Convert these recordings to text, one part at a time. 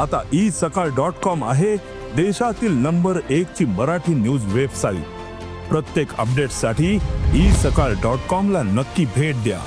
आता ई सकाळ dot com आहे देशातील नंबर एक ची मराठी न्यूज वेबसाईट. प्रत्येक अपडेटसाठी ई सकाळ डॉट कॉम ला नक्की भेट द्या.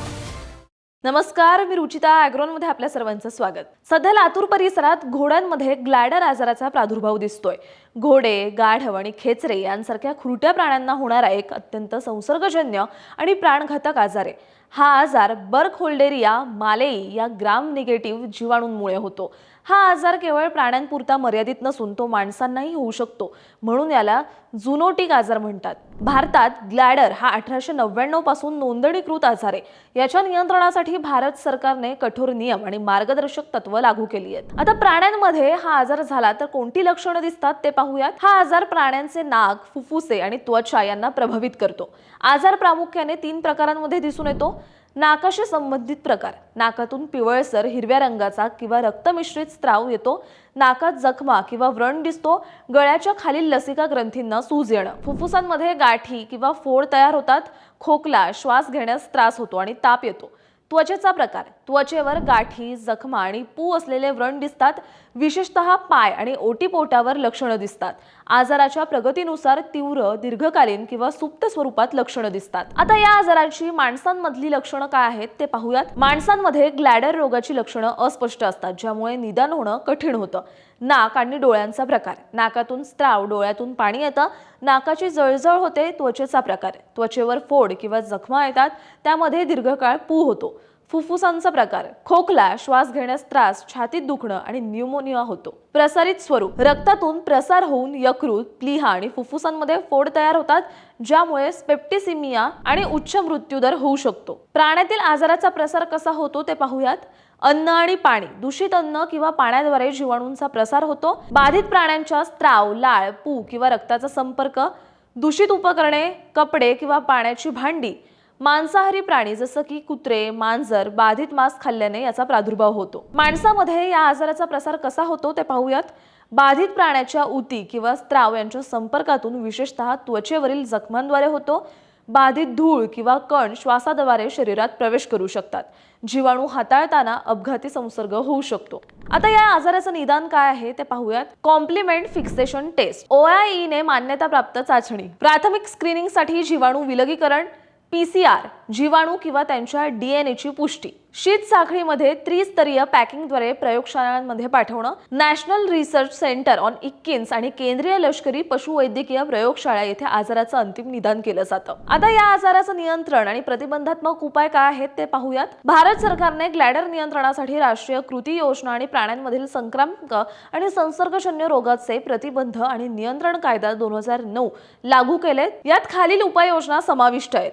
नमस्कार मी रुचिता ॲग्रोनमध्ये आपल्या सर्वांचं स्वागत. सध्या लातूर परिसरात घोड्यांमध्ये ग्लॅडर आजाराचा प्रादुर्भाव दिसतोय. घोडे गाढव आणि खेचरे यांसारख्या खुरट्या प्राण्यांना होणारा एक अत्यंत संसर्गजन्य आणि प्राणघातक आजार आहे. हा आजार बर्क होल्डेरिया मालेई या ग्राम निगेटिव्ह जीवाणूंमुळे होतो. हा आजार केवळ प्राण्यांपुरता मर्यादित नसून तो माणसांनाही होऊ शकतो म्हणून याला झुनोटिक आजार म्हणतात. भारतात ग्लॅडर हा अठराशे नव्याण्णवपासून नोंदणीकृत आजार आहे. याच्या नियंत्रणासाठी भारत सरकारने कठोर नियम आणि मार्गदर्शक तत्व लागू केली आहेत. आता प्राण्यांमध्ये हा आजार झाला तर कोणती लक्षणं दिसतात ते पाहूयात. हा आजार प्राण्यांचे नाक फुफ्फुसे आणि त्वचा यांना प्रभावित करतो. आजार प्रामुख्याने तीन प्रकारांमध्ये दिसून येतो. नाकाशी संबंधित प्रकार. नाकातून पिवळसर हिरव्या रंगाचा किंवा रक्तमिश्रित स्त्राव येतो. नाकात जखमा किंवा व्रण दिसतो. गळ्याच्या खालील लसिका ग्रंथींना सूज येणं. फुफ्फुसांमध्ये गाठी किंवा फोड तयार होतात. खोकला श्वास घेण्यास त्रास होतो आणि ताप येतो. त्वचेचा प्रकार. त्वचेवर गाठी जखमा आणि पू असलेले व्रण दिसतात. विशेषतः पाय आणि ओटीपोटावर लक्षणं दिसतात. आजाराच्या प्रगतीनुसार तीव्र दीर्घकालीन किंवा सुप्त स्वरूपात लक्षणं दिसतात. आता या आजाराची माणसांमधली लक्षणं काय आहेत ते पाहूयात. माणसांमध्ये ग्लॅडर रोगाची लक्षणं अस्पष्ट असतात ज्यामुळे निदान होणं कठीण होतं. नाक आणि डोळ्यांचा प्रकार. नाकातून स्त्राव डोळ्यातून पाणी येतं. नाकाची जळजळ होते त्वचेचा प्रकार. त्वचेवर फोड किंवा जखमा येतात त्यामध्ये दीर्घकाळ पू होतो. फुफ्फुसांचा प्रकार. खोकला श्वास घेण्यास त्रास छातीत दुखणं आणि न्यूमोनिया होतो. प्रसारित स्वरूप. रक्तातून प्रसार होऊन यकृत प्लीहा आणि फुफ्फुसांमध्ये फोड तयार होतात ज्यामुळे स्पेप्टिसिमिया आणि उच्च मृत्यूदर होऊ शकतो. प्राण्यातील आजाराचा प्रसार कसा होतो ते पाहूयात. अन्न आणि पाणी. दूषित अन्न किंवा पाण्याद्वारे जीवाणूंचा प्रसार होतो. बाधित प्राण्यांच्या स्त्राव लाळ पू किंवा रक्ताचा संपर्क. दूषित उपकरणे कपडे किंवा पाण्याची भांडी. मांसाहारी प्राणी जसं की कुत्रे मांजर बाधित मांस खाल्ल्याने याचा प्रादुर्भाव होतो. माणसामध्ये या आजाराचा प्रसार कसा होतो ते पाहूयात. बाधित प्राण्याच्या उती किंवा स्त्राव यांच्या संपर्कातून विशेषतः त्वचेवरील जखमांद्वारे होतो. बाधित धूळ किंवा कण श्वासाद्वारे शरीरात प्रवेश करू शकतात. जीवाणू हाताळताना अपघाती संसर्ग होऊ शकतो. आता या आजाराचं निदान काय आहे ते पाहूयात. कॉम्प्लिमेंट फिक्सेशन टेस्ट ओआयईने ने मान्यता प्राप्त चाचणी. प्राथमिक स्क्रीनिंगसाठी जीवाणू विलगीकरण पीसीआर जीवाणू किंवा त्यांच्या डीएनएची पुष्टी. शीत साखळीमध्ये त्रिस्तरीय पॅकिंगद्वारे प्रयोगशाळांमध्ये पाठवणं national research centre on equines आणि केंद्रीय लष्करी पशुवैद्यकीय प्रयोगशाळा येथे आजाराचं अंतिम निदान केलं जातं. आता या आजाराचं नियंत्रण आणि प्रतिबंधात्मक उपाय काय आहेत ते पाहूयात. भारत सरकारने ग्लॅडर नियंत्रणासाठी राष्ट्रीय कृती योजना आणि प्राण्यांमधील संक्रामक आणि संसर्गजन्य रोगाचे प्रतिबंध आणि नियंत्रण कायदा दोन हजार नऊ लागू केलेत. यात खालील उपाययोजना समाविष्ट आहेत.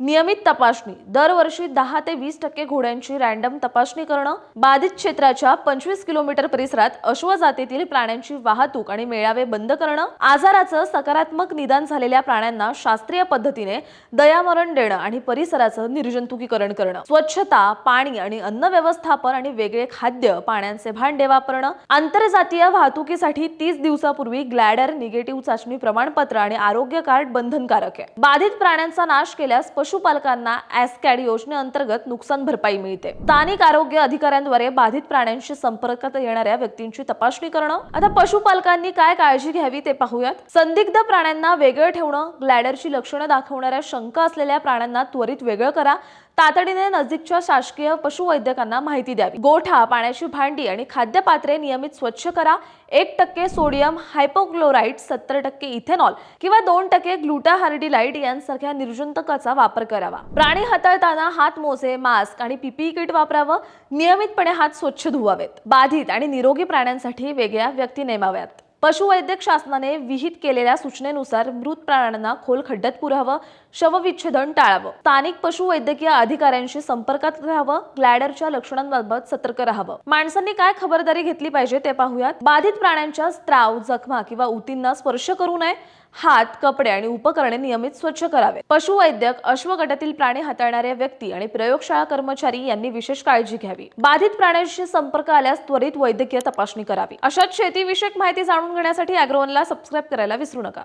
नियमित तपासणी. दरवर्षी दहा ते वीस टक्के घोड्यांची रॅन्डम तपासणी करणं बाधित क्षेत्राच्या पंचवीस किलोमीटर परिसरात अश्व जातीतील प्राण्यांची वाहतूक आणि मेळावे बंद करणं आजाराचं सकारात्मक निदान झालेल्या प्राण्यांना शास्त्रीय पद्धतीने दयामरण देणं आणि परिसराचं निर्जंतुकीकरण करणं. स्वच्छता पाणी आणि अन्न व्यवस्थापन आणि वेगळे खाद्य पाण्याचे भांडे वापरणं. आंतरजातीय वाहतुकीसाठी तीस दिवसापूर्वी ग्लॅडर निगेटिव्ह चाचणी प्रमाणपत्र आणि आरोग्य कार्ड बंधनकारक आहे. बाधित प्राण्यांचा नाश केल्यास पशुपालकांना ॲस्कॅड योजनेअंतर्गत नुकसान भरपाई मिळते. स्थानिक आरोग्य अधिकाऱ्यांद्वारे बाधित प्राण्यांशी संपर्कात येणाऱ्या व्यक्तींची तपासणी करणं. आता पशुपालकांनी काय काळजी घ्यावी ते पाहूयात. संदिग्ध प्राण्यांना वेगळं ठेवणं ग्लॅडरची लक्षणं दाखवणाऱ्या शंका असलेल्या प्राण्यांना त्वरित वेगळं करा. तातडीने नजीकच्या शासकीय पशुवैद्यकांना माहिती द्यावी. गोठा पाण्याची भांडी आणि खाद्यपात्रे नियमित स्वच्छ करा. एक टक्के सोडियम हायपोक्लोराईड सत्तर टक्के इथेनॉल किंवा दोन टक्के ग्लुटाहार्डिलाइड यांसारख्या निर्जंतकाचा वापर करावा. प्राणी हाताळताना हात मोजे मास्क आणि पीपी किट वापरावं. नियमितपणे हात स्वच्छ धुवावेत. बाधित आणि निरोगी प्राण्यांसाठी वेगळ्या व्यक्ती नेमाव्यात. पशुवैद्यक शासनाने विहित केलेल्या सूचनेनुसार मृत प्राण्यांना खोल खड्ड्यात पुरावं. शवविच्छेदन टाळावं. स्थानिक पशुवैद्यकीय अधिकाऱ्यांशी संपर्कात राहावं ग्लॅडरच्या लक्षणांबाबत सतर्क राहावं. माणसांनी काय खबरदारी घेतली पाहिजे ते पाहूयात. बाधित प्राण्यांच्या स्त्राव जखमा किंवा उतींना स्पर्श करू नये. हात कपडे आणि उपकरणे नियमित स्वच्छ करावे. पशुवैद्यक अश्वगटातील प्राणी हाताळणाऱ्या व्यक्ती आणि प्रयोगशाळा कर्मचारी यांनी विशेष काळजी घ्यावी. बाधित प्राण्यांशी संपर्क आल्यास त्वरित वैद्यकीय तपासणी करावी. अशाच शेतीविषयक माहिती जाणून घेण्यासाठी अॅग्रोवनला सबस्क्राईब करायला विसरू नका.